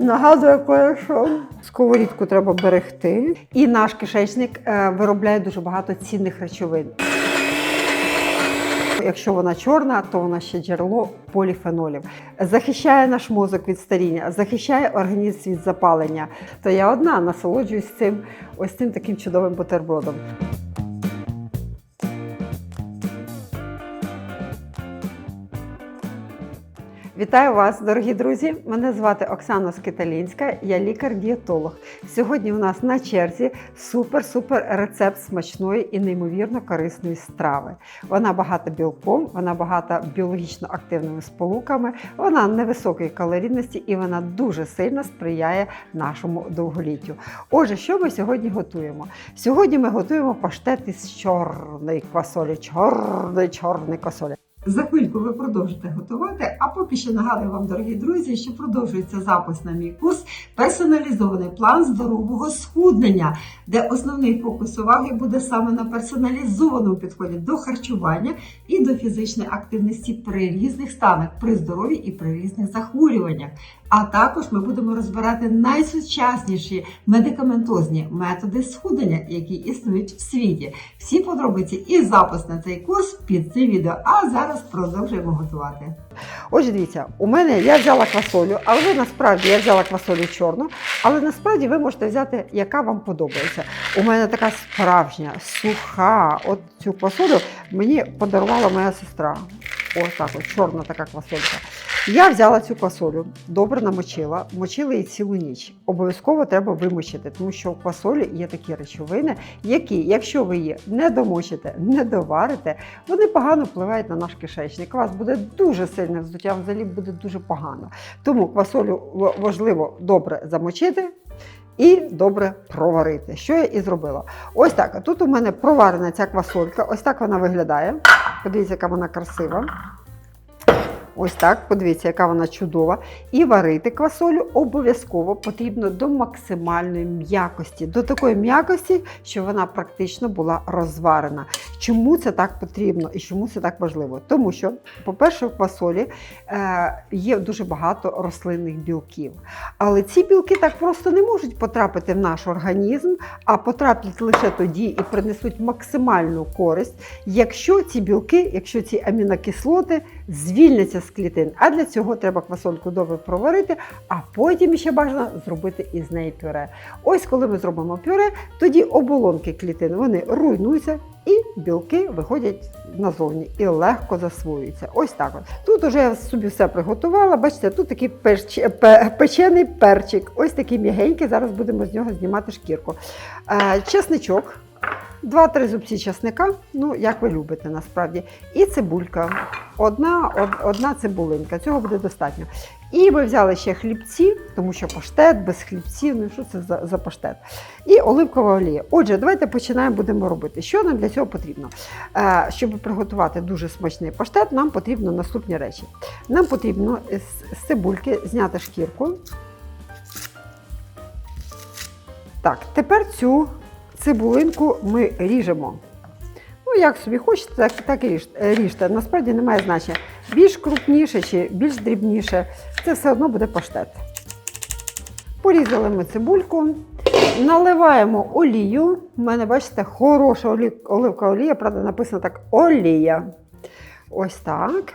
Нагадує кое-що. Сковорідку треба берегти. І наш кишечник е, виробляє дуже багато цінних речовин. Якщо вона чорна, то вона ще джерело поліфенолів. Захищає наш мозок від старіння, захищає організм від запалення. То я одна насолоджуюсь цим ось цим таким чудовим бутербродом. Вітаю вас, дорогі друзі! Мене звати Оксана Скиталінська, я лікар-дієтолог. Сьогодні у нас на черзі супер-супер рецепт смачної і неймовірно корисної страви. Вона багата білком, вона багата біологічно активними сполуками, вона невисокої калорійності і вона дуже сильно сприяє нашому довголіттю. Отже, що ми сьогодні готуємо? Сьогодні ми готуємо паштет із чорної квасолі, чорної чорної квасолі. За хвильку ви продовжите готувати. А поки що нагадую вам, дорогі друзі, що продовжується запис на мій курс персоналізований план здорового схуднення, де основний фокус уваги буде саме на персоналізованому підході до харчування і до фізичної активності при різних станах, при здоров'ї і при різних захворюваннях. А також ми будемо розбирати найсучасніші медикаментозні методи схуднення, які існують в світі. Всі подробиці і запис на цей курс під цим відео. А зараз продовжуємо готувати. Отже, дивіться, у мене я взяла квасолю, але насправді я взяла квасолю чорну, але насправді ви можете взяти, яка вам подобається. У мене така справжня, суха. От цю квасолю мені подарувала моя сестра. Ось так, от, чорна така квасолька. Я взяла цю квасолю, добре намочила, мочила її цілу ніч. Обов'язково треба вимочити, тому що в квасолі є такі речовини, які, якщо ви її не домочите, не доварите, вони погано впливають на наш кишечник. У вас буде дуже сильне вздуття, взагалі буде дуже погано. Тому квасолю важливо добре замочити. І добре проварити, що я і зробила. Ось так. Тут у мене проварена ця квасолька. Ось так вона виглядає. Подивіться, яка вона красива. Ось так, подивіться, яка вона чудова. І варити квасолю обов'язково потрібно до максимальної м'якості, до такої м'якості, що вона практично була розварена. Чому це так потрібно і чому це так важливо? Тому що, по-перше, в квасолі е, є дуже багато рослинних білків. Але ці білки так просто не можуть потрапити в наш організм, а потраплять лише тоді і принесуть максимальну користь, якщо ці білки, якщо ці амінокислоти звільняться з клітин. А для цього треба квасольку добре проварити, а потім ще бажано зробити із неї пюре. Ось коли ми зробимо пюре, тоді оболонки клітин вони руйнуються. І білки виходять назовні і легко засвоюються. Ось так. От. Тут уже я собі все приготувала. Бачите, тут такий перч... печений перчик. Ось такий м'ягенький. Зараз будемо з нього знімати шкірку. Е, чесничок. Два-три зубці чесника, ну як ви любите насправді. І цибулька. Одна, од, одна цибулинка. Цього буде достатньо. І ми взяли ще хлібці, тому що паштет без хлібців. Ну що це за, за паштет? І оливкова олія. Отже, давайте починаємо будемо робити. Що нам для цього потрібно? Е, щоб приготувати дуже смачний паштет, нам потрібно наступні речі. Нам потрібно з, з цибульки зняти шкірку. Так, тепер цю цибулинку ми ріжемо. Ну, як собі хочете, так, так і ріжте. ріжте. Насправді немає значення. Більш крупніше чи більш дрібніше, це все одно буде паштет. Порізали ми цибульку, наливаємо олію. У мене, бачите, хороша оливка олія, правда, написано так олія. Ось так.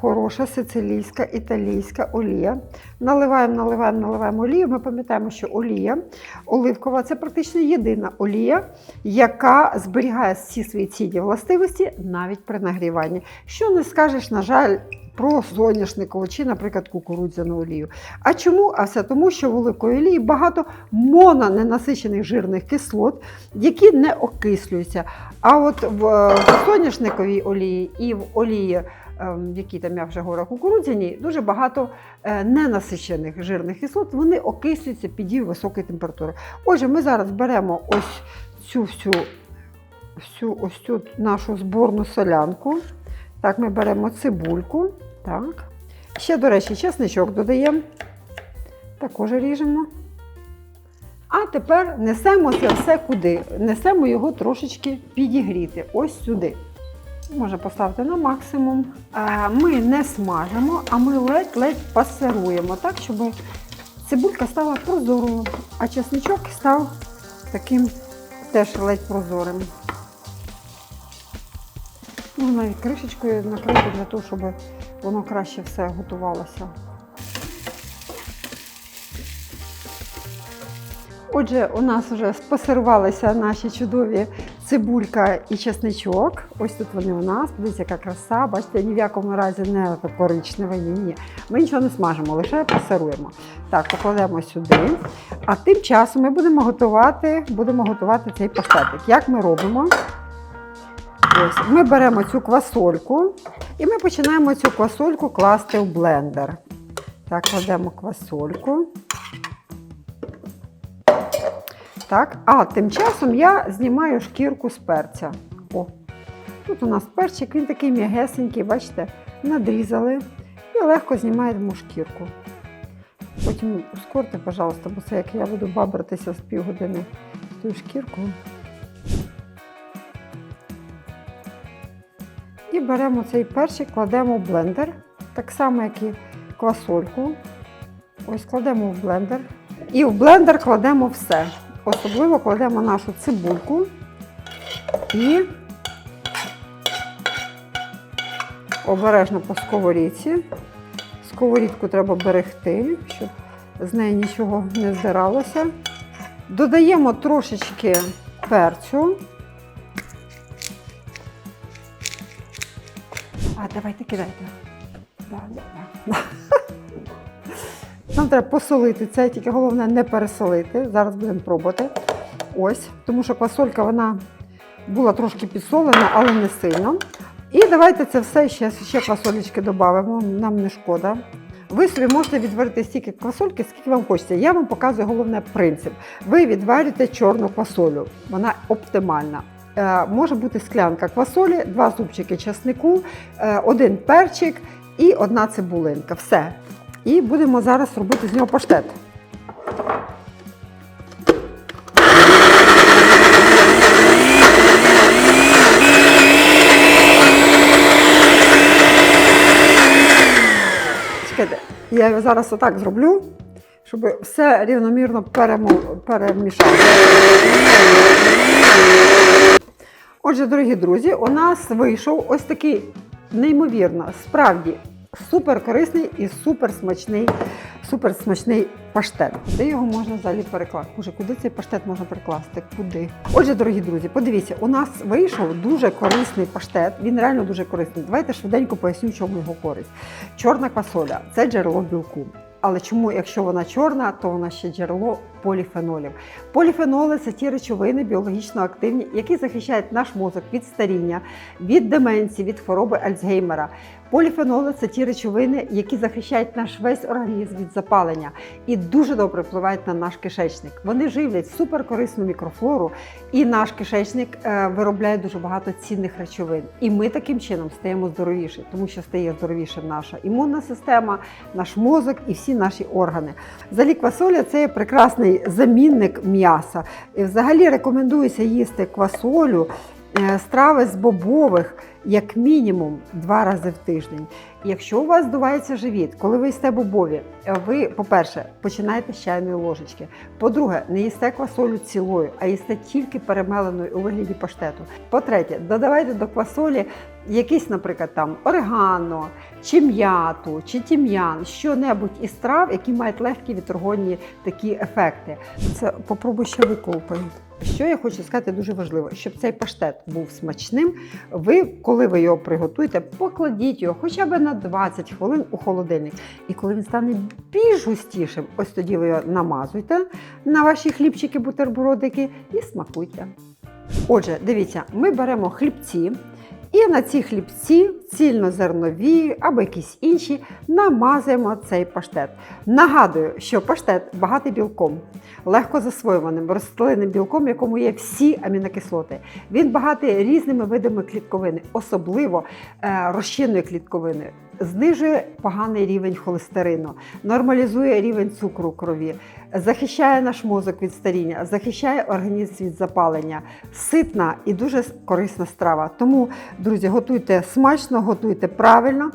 Хороша сицилійська, італійська олія. Наливаємо, наливаємо, наливаємо олію. Ми пам'ятаємо, що олія оливкова це практично єдина олія, яка зберігає всі свої цінні властивості навіть при нагріванні. Що не скажеш, на жаль, про соняшникову чи, наприклад, кукурудзяну олію. А чому? А все тому, що в оливковій олії багато мононенасичених жирних кислот, які не окислюються. А от в, соняшниковій олії і в олії які там я вже говорила, кукурудзяні, дуже багато е, ненасичених жирних кислот, вони окислюються під дією високої температури. Отже, ми зараз беремо ось цю всю, всю ось цю нашу зборну солянку. Так, ми беремо цибульку. Так. Ще, до речі, чесничок додаємо. Також ріжемо. А тепер несемо це все куди? Несемо його трошечки підігріти. Ось сюди. Можна поставити на максимум. Е, Ми не смажимо, а ми ледь-ледь пасируємо, так, щоб цибулька стала прозорою, а чесничок став таким теж ледь прозорим. Можна навіть кришечкою накрити для того, щоб воно краще все готувалося. Отже, у нас вже спасирувалися наші чудові цибулька і чесничок. Ось тут вони у нас. Подивіться, яка краса. Бачите, ні в якому разі не коричневе, ні, ні. Ми нічого не смажимо, лише пасируємо. Так, покладемо сюди. А тим часом ми будемо готувати, будемо готувати цей паштетик. Як ми робимо? Ось, ми беремо цю квасольку і ми починаємо цю квасольку класти в блендер. Так, кладемо квасольку. Так, а тим часом я знімаю шкірку з перця. О, тут у нас перчик, він такий м'ягесенький, бачите, надрізали і легко знімаємо шкірку. Потім ускорте, пожалуйста, бо це як я буду бабратися з півгодини з тою шкіркою. І беремо цей перчик, кладемо в блендер, так само, як і квасольку. Ось кладемо в блендер. І в блендер кладемо все. Особливо кладемо нашу цибульку і обережно по сковорідці. Сковорідку треба берегти, щоб з неї нічого не здиралося. Додаємо трошечки перцю. А, давайте кидайте. Да, да, да. Нам треба посолити це, тільки головне не пересолити. Зараз будемо пробувати. Ось, тому що квасолька вона була трошки підсолена, але не сильно. І давайте це все ще, ще квасолечки додамо, нам не шкода. Ви собі можете відварити стільки квасольки, скільки вам хочеться. Я вам показую головне принцип. Ви відварите чорну квасолю, вона оптимальна. Е, може бути склянка квасолі, два зубчики часнику, е, один перчик і одна цибулинка. Все. І будемо зараз робити з нього паштет. Чекайте, я його зараз отак зроблю, щоб все рівномірно перемішати. Отже, дорогі друзі, у нас вийшов ось такий неймовірно, справді супер корисний і супер смачний, супер смачний паштет. Де його можна взагалі перекласти? Боже, куди цей паштет можна перекласти? Куди? Отже, дорогі друзі, подивіться, у нас вийшов дуже корисний паштет. Він реально дуже корисний. Давайте швиденько поясню, чому його користь. Чорна квасоля це джерело білку. Але чому, якщо вона чорна, то вона ще джерело поліфенолів. Поліфеноли це ті речовини біологічно активні, які захищають наш мозок від старіння, від деменції, від хвороби Альцгеймера. Поліфеноли це ті речовини, які захищають наш весь організм від запалення і дуже добре впливають на наш кишечник. Вони живлять суперкорисну мікрофлору, і наш кишечник е, виробляє дуже багато цінних речовин. І ми таким чином стаємо здоровіші, тому що стає здоровішим наша імунна система, наш мозок і всі наші органи. Взагалі квасоля це прекрасний замінник м'яса. І взагалі рекомендується їсти квасолю. е, Страви з бобових як мінімум два рази в тиждень. Якщо у вас здувається живіт, коли ви їсте бобові, ви, по-перше, починаєте з чайної ложечки. По-друге, не їсте квасолю цілою, а їсте тільки перемеленою у вигляді паштету. По-третє, додавайте до квасолі якийсь, наприклад, там орегано, чи м'яту, чи тім'ян, що-небудь із трав, які мають легкі вітрогонні такі ефекти. Це попробуй ще виколпай. Що я хочу сказати дуже важливо, щоб цей паштет був смачним. Ви, коли ви його приготуєте, покладіть його хоча б на 20 хвилин у холодильник. І коли він стане більш густішим, ось тоді ви його намазуйте на ваші хлібчики, бутербродики і смакуйте. Отже, дивіться, ми беремо хлібці. І на ці хлібці, цільнозернові або якісь інші, намазуємо цей паштет. Нагадую, що паштет багатий білком, легко засвоюваним рослинним білком, в якому є всі амінокислоти. Він багатий різними видами клітковини, особливо е, розчинної клітковини. Знижує поганий рівень холестерину, нормалізує рівень цукру в крові, захищає наш мозок від старіння, захищає організм від запалення, ситна і дуже корисна страва. Тому, друзі, готуйте смачно. Смачно, готуйте правильно.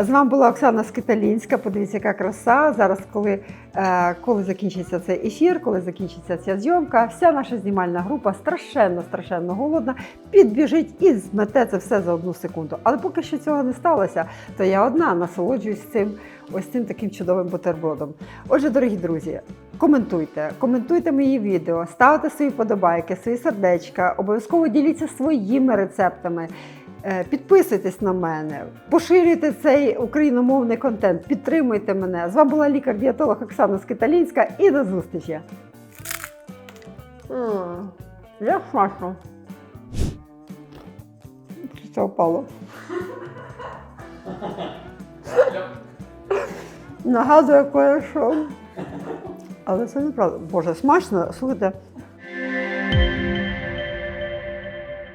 З вами була Оксана Скиталінська. Подивіться, яка краса. Зараз, коли, е, коли закінчиться цей ефір, коли закінчиться ця зйомка, вся наша знімальна група страшенно, страшенно голодна, підбіжить і змете це все за одну секунду. Але поки що цього не сталося, то я одна насолоджуюсь цим ось цим таким чудовим бутербродом. Отже, дорогі друзі, коментуйте, коментуйте мої відео, ставте свої подобайки, свої сердечка, обов'язково діліться своїми рецептами. Е, Підписуйтесь на мене, поширюйте цей україномовний контент, підтримуйте мене. З вами була лікар-дієтолог Оксана Скиталінська і до зустрічі. Як смачно. Що впало? Нагадує кое-що. Але це неправда. Боже, смачно. Слухайте,